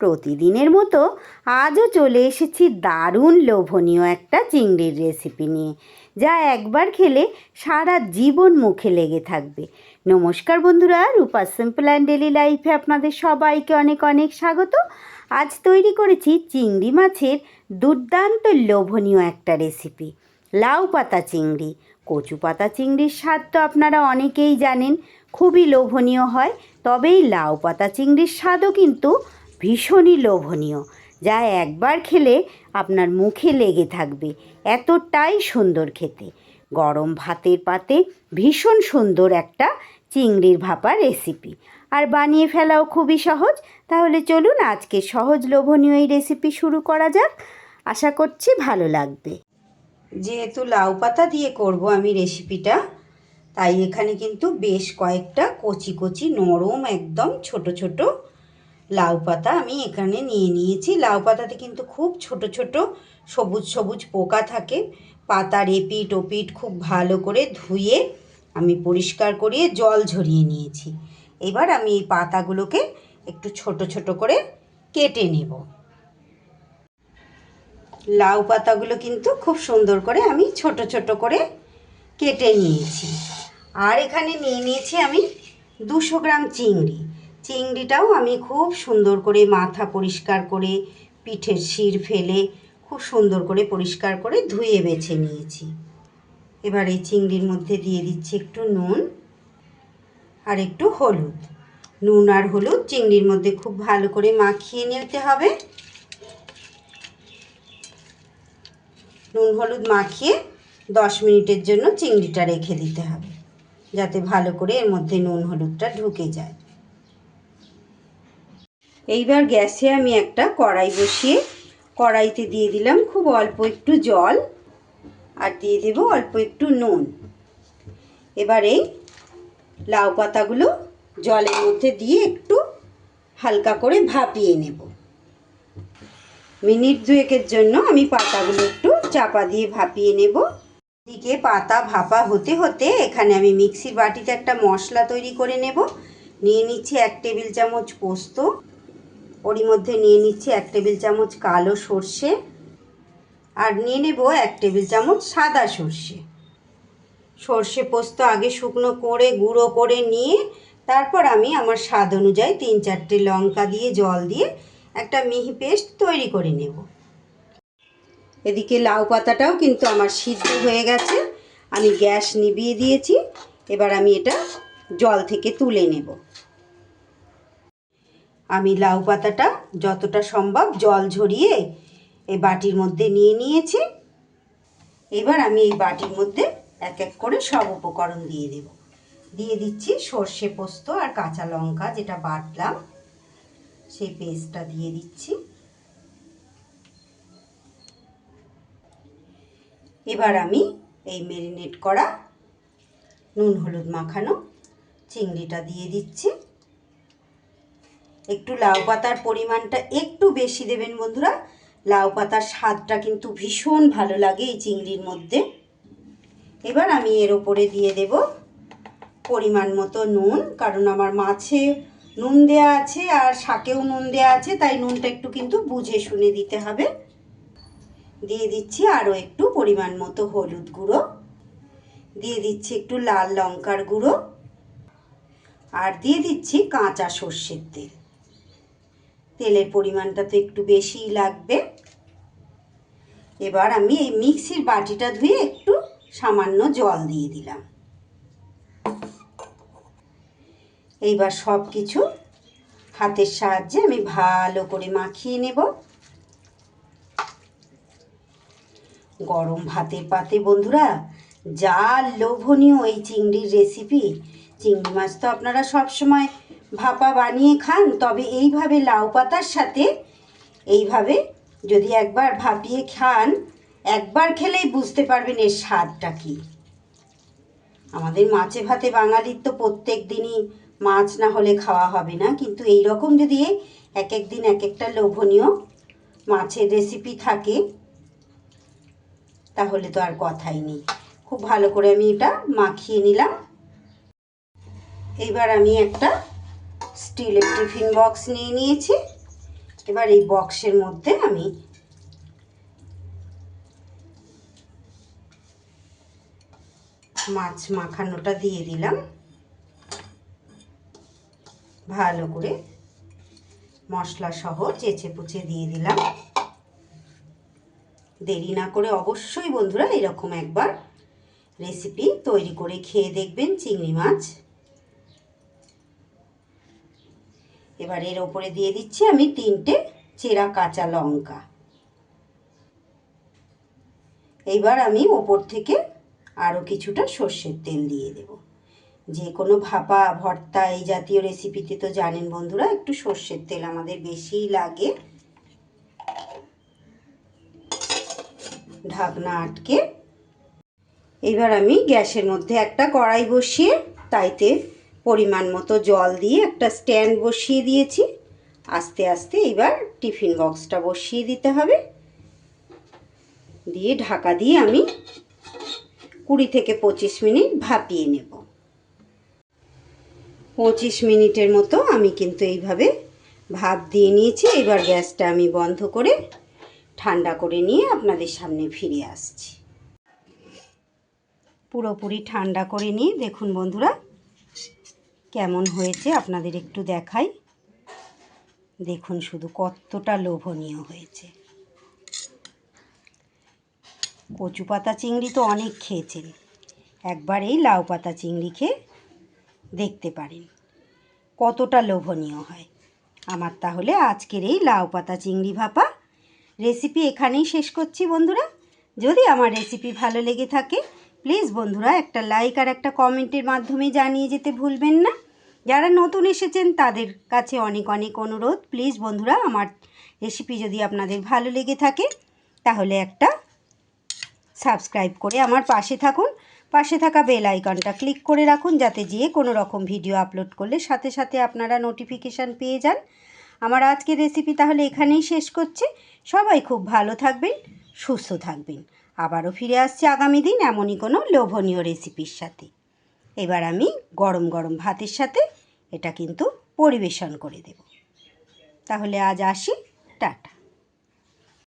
প্রতিদিনের মতো আজও চলে এসেছি দারুণ লোভনীয় একটা চিংড়ির রেসিপি নিয়ে, যা একবার খেলে সারা জীবন মুখে লেগে থাকবে। নমস্কার বন্ধুরা, রূপা সিম্পল অ্যান্ড ডেলি লাইফে আপনাদের সবাইকে অনেক অনেক স্বাগত। আজ তৈরি করেছি চিংড়ি মাছের দুর্দান্ত লোভনীয় একটা রেসিপি লাউ পাতা চিংড়ি। কচু পাতা চিংড়ির স্বাদ তো আপনারা অনেকেই জানেন, খুবই লোভনীয় হয়, তবে এই লাউ পাতা চিংড়ির স্বাদও কিন্তু ভীষণই লোভনীয়। যা একবার খেলে আপনার মুখে লেগে থাকবে। এতটাই সুন্দর খেতে। গরম ভাতের পাতে ভীষণ সুন্দর একটা চিংড়ির ভাপা রেসিপি আর বানিয়ে ফেলাও খুবই সহজ। তাহলে চলুন আজকে সহজ লোভনীয় এই রেসিপি শুরু করা যাক। আশা করছি ভালো লাগবে। যেহেতু লাউ পাতা দিয়ে করব আমি রেসিপিটা তাই এখানে কিন্তু বেশ কয়েকটা কচি কচি নরম একদম ছোট ছোট লাউ পাতা আমি এখানে নিয়ে নিয়েছি। লাউ পাতাতে কিন্তু খুব ছোট ছোট সবুজ সবুজ পোকা থাকে। পাতার এপিট ওপিট খুব ভালো করে ধুয়ে আমি পরিষ্কার করিয়ে জল ঝরিয়ে নিয়েছি। এবার আমি এই পাতাগুলোকে একটু ছোট ছোট করে কেটে নেব। লাউ পাতাগুলো কিন্তু খুব সুন্দর করে আমি ছোট ছোট করে কেটে নিয়েছি। আর এখানে নিয়ে নিয়েছি আমি দুশো গ্রাম চিংড়ি। চিংড়িটাও আমি খুব সুন্দর করে মাথা পরিষ্কার করে পিঠের শির ফেলে খুব সুন্দর করে পরিষ্কার করে ধুয়ে বেছে নিয়েছি। এবার এই চিংড়ির মধ্যে দিয়ে দিচ্ছি একটু নুন আর একটু হলুদ। নুন আর হলুদ চিংড়ির মধ্যে খুব ভালো করে মাখিয়ে নিতে হবে। নুন হলুদ মাখিয়ে দশ মিনিটের জন্য চিংড়িটা রেখে দিতে হবে, যাতে ভালো করে এর মধ্যে নুন হলুদটা ঢুকে যায়। এইবার গ্যাসে আমি একটা কড়াই বসিয়ে কড়াইতে দিয়ে দিলাম খুব অল্প একটু জল আর দিয়ে দেব অল্প একটু নুন। এবার এই লাউ পাতাগুলো জলের মধ্যে দিয়ে একটু হালকা করে ভাপিয়ে নেব। মিনিট দুয়েকের জন্য আমি পাতাগুলো একটু চাপা দিয়ে ভাপিয়ে নেব। দিকে পাতা ভাপা হতে হতে এখানে আমি মিক্সির বাটিতে একটা মশলা তৈরি করে নেব। নিয়ে নিচ্ছি এক টেবিল চামচ পোস্ত। ওরই মধ্যে নিয়ে নিচ্ছি এক টেবিল চামচ কালো সর্ষে আর নিয়ে নেব এক টেবিল চামচ সাদা সর্ষে। সর্ষে পোস্ত আগে শুকনো করে, গুঁড়ো করে নিয়ে তারপর আমি আমার স্বাদ অনুযায়ী তিন চারটে লঙ্কা দিয়ে, জল দিয়ে একটা মিহি পেস্ট তৈরি করে নেব। এদিকে লাউ পাতাটাও কিন্তু আমার সিদ্ধ হয়ে গেছে। আমি গ্যাস নিভিয়ে দিয়েছি। এবার আমি এটা জল থেকে তুলে নেব। আমি লাউ পাতাটা যতটা সম্ভব জল ঝরিয়ে এই বাটির মধ্যে নিয়ে নিয়েছি। এবার আমি এই বাটির মধ্যে এক এক করে সব উপকরণ দিয়ে দেব। দিয়ে দিচ্ছি সর্ষে পোস্ত আর কাঁচা লঙ্কা, যেটা বাটলাম। সেই পেস্টটা দিয়ে দিচ্ছি। এবার আমি এই মেরিনেট করা নুন হলুদ মাখানো চিংড়িটা দিয়ে দিচ্ছি। একটু লাউ পাতার পরিমাণটা একটু বেশি দেবেন বন্ধুরা। লাউ পাতার স্বাদটা কিন্তু ভীষণ ভালো লাগে এই চিংড়ির মধ্যে। এবার আমি এর ওপরে দিয়ে দেব পরিমাণ মতো নুন, কারণ আমার মাছে নুন দেয়া আছে আর শাকেও নুন দেয়া আছে, তাই নুনটা একটু কিন্তু বুঝে শুনে দিতে হবে। দিয়ে দিচ্ছি আরও একটু পরিমাণ মতো হলুদ গুঁড়ো। দিয়ে দিচ্ছি একটু লাল লঙ্কার গুঁড়ো। আর দিয়ে দিচ্ছি কাঁচা সর্ষের তেল। তেলের পরিমাণটা তো একটু বেশিই লাগবে। এবার আমি এই মিক্সির বাটিটা ধুয়ে একটু সামান্য জল দিয়ে দিলাম। এইবার সব কিছু হাতের সাহায্যে আমি ভালো করে মাখিয়ে নেব। গরম ভাতের পাতে বন্ধুরা, যা লোভনীয় এই চিংড়ির রেসিপি চিংড়ি মাছ তো আপনারা সব সময় ভাপা বানিয়ে খান, তবে এইভাবে লাউ পাতার সাথে এইভাবে যদি একবার ভাপিয়ে খান, একবার খেলেই বুঝতে পারবেন এর স্বাদটা কী। আমাদের মাছে ভাতে বাঙালির তো প্রত্যেক দিনই মাছ না হলে খাওয়া হবে না, কিন্তু এই রকম যদি এক এক দিন এক একটা লোভনীয় মাছের রেসিপি থাকে, তাহলে তো আর কথাই নেই। খুব ভালো করে আমি এটা মাখিয়ে নিলাম। এইবার আমি একটা স্টিলের টিফিন বক্স নিয়ে নিয়েছি। এবার এই বক্সের মধ্যে আমি মাছ মাখানোটা দিয়ে দিলাম। ভালো করে মশলা সহ চেঁচে পুচে দিয়ে দিলাম। দেরি না করে অবশ্যই বন্ধুরা এরকম একবার রেসিপি তৈরি করে খেয়ে দেখবেন চিংড়ি মাছ। এবার এর ওপরে দিয়ে দিচ্ছি আমি তিনটে চেরা কাঁচা লঙ্কা। এইবার আমি ওপর থেকে আরও কিছুটা সর্ষের তেল দিয়ে দেব। যে কোনো ভাপা, ভর্তা এই জাতীয় রেসিপিতে তো জানেন বন্ধুরা, একটু সর্ষের তেল আমাদের বেশিই লাগে। ঢাকনা আটকে। এবার আমি গ্যাসের মধ্যে একটা কড়াই বসিয়ে তাইতে পরিমাণ মতো জল দিয়ে একটা স্ট্যান্ড বসিয়ে দিয়েছি। আস্তে আস্তে এবার টিফিন বক্সটা বসিয়ে দিতে হবে। দিয়ে ঢাকা দিয়ে আমি কুড়ি থেকে পঁচিশ মিনিট ভাপিয়ে নেব। পঁচিশ মিনিটের মতো আমি কিন্তু এইভাবে ভাপ দিয়ে নিয়েছি। এবার গ্যাসটা আমি বন্ধ করে ঠান্ডা করে নিয়ে আপনাদের সামনে ফিরে আসছি। পুরোপুরি ঠান্ডা করে নিয়ে দেখুন বন্ধুরা কেমন হয়েছে আপনাদের একটু দেখাই। দেখুন শুধু কতটা লোভনীয় হয়েছে। কচু পাতা চিংড়ি তো অনেক খেয়েছেন। একবার এই লাউ পাতা চিংড়ি খেয়ে দেখতে পারেন। কতটা লোভনীয় হয়। আমার তাহলে আজকের এই লাউ পাতা চিংড়ি ভাপা রেসিপি এখানেই শেষ করছি বন্ধুরা। যদি আমার রেসিপি ভালো লেগে থাকে প্লিজ বন্ধুরা, একটা লাইক আর একটা কমেন্টের মাধ্যমে জানিয়ে যেতে ভুলবেন না। যারা নতুন এসেছেন, তাদের কাছে অনেক অনেক অনুরোধ। প্লিজ বন্ধুরা, আমার রেসিপি যদি আপনাদের ভালো লেগে থাকে, তাহলে একটা সাবস্ক্রাইব করে আমার পাশে থাকুন। পাশে থাকা বেল আইকনটা ক্লিক করে রাখুন, যাতে যে কোনো রকম ভিডিও আপলোড করলে সাথে সাথে আপনারা নোটিফিকেশান পেয়ে যান। আমার আজকের রেসিপি তাহলে এখানেই শেষ করছে। সবাই খুব ভালো থাকবেন, সুস্থ থাকবেন। আবারও ফিরে আসছি আগামী দিন এমনই কোনো লোভনীয় রেসিপির সাথে। এবার আমি গরম গরম ভাতের সাথে এটা কিন্তু পরিবেশন করে দেব। তাহলে আজ আসি, টাটা।